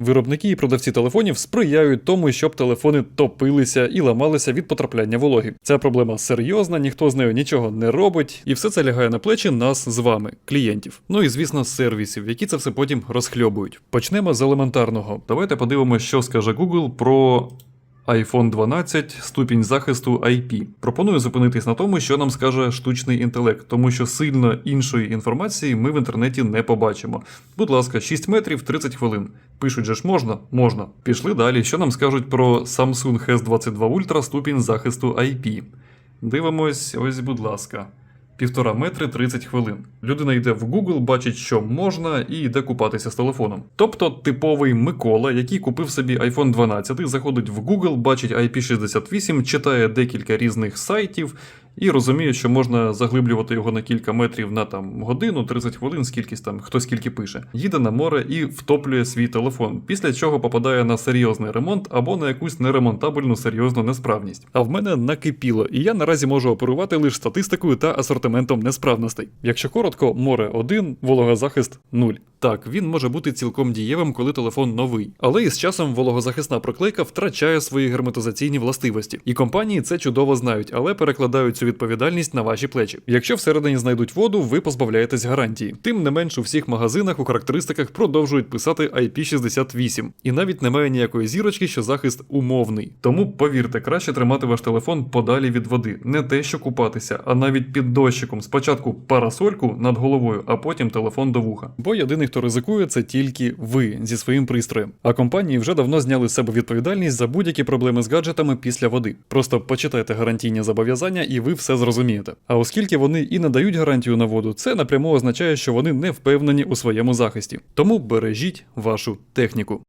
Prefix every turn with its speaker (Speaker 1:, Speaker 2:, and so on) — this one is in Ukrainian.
Speaker 1: Виробники і продавці телефонів сприяють тому, щоб телефони топилися і ламалися від потрапляння вологи. Ця проблема серйозна, ніхто з нею нічого не робить, і все це лягає на плечі нас з вами, клієнтів. Ну і звісно, сервісів, які це все потім розхльобують. Почнемо з елементарного. Давайте подивимося, що скаже Google про iPhone 12 ступінь захисту IP. Пропоную зупинитись на тому, що нам скаже штучний інтелект, тому що сильно іншої інформації ми в інтернеті не побачимо. Будь ласка, 6 метрів 30 хвилин. Пишуть же ж можна? Можна. Пішли далі. Що нам скажуть про Samsung S22 Ultra ступінь захисту IP? Дивимось, ось, будь ласка. Півтора метри 30 хвилин. Людина йде в Google, бачить, що можна, і йде купатися з телефоном. Тобто типовий Микола, який купив собі iPhone 12, заходить в Google, бачить IP68, читає декілька різних сайтів і розуміє, що можна заглиблювати його на кілька метрів на там годину, 30 хвилин, скільки там хто скільки пише. Їде на море і втоплює свій телефон, після чого попадає на серйозний ремонт або на якусь неремонтабельну серйозну несправність. А в мене накипіло, і я наразі можу оперувати лише статистикою та асортиментом несправностей. Якщо коротко, море 1, вологозахист 0. Так, він може бути цілком дієвим, коли телефон новий, але із часом вологозахисна проклейка втрачає свої герметизаційні властивості. І компанії це чудово знають, але перекладають цю відповідальність на ваші плечі. Якщо всередині знайдуть воду, ви позбавляєтесь гарантії. Тим не менш, у всіх магазинах у характеристиках продовжують писати IP68, і навіть немає ніякої зірочки, що захист умовний. Тому повірте, краще тримати ваш телефон подалі від води, не те, що купатися, а навіть під дощиком. Спочатку парасольку над головою, а потім телефон до вуха. Бо єдиний, хто ризикує, це тільки ви зі своїм пристроєм. А компанії вже давно зняли з себе відповідальність за будь-які проблеми з гаджетами після води. Просто почитайте гарантійні зобов'язання, і ви все зрозумієте. А оскільки вони і надають гарантію на воду, це напряму означає, що вони не впевнені у своєму захисті. Тому бережіть вашу техніку.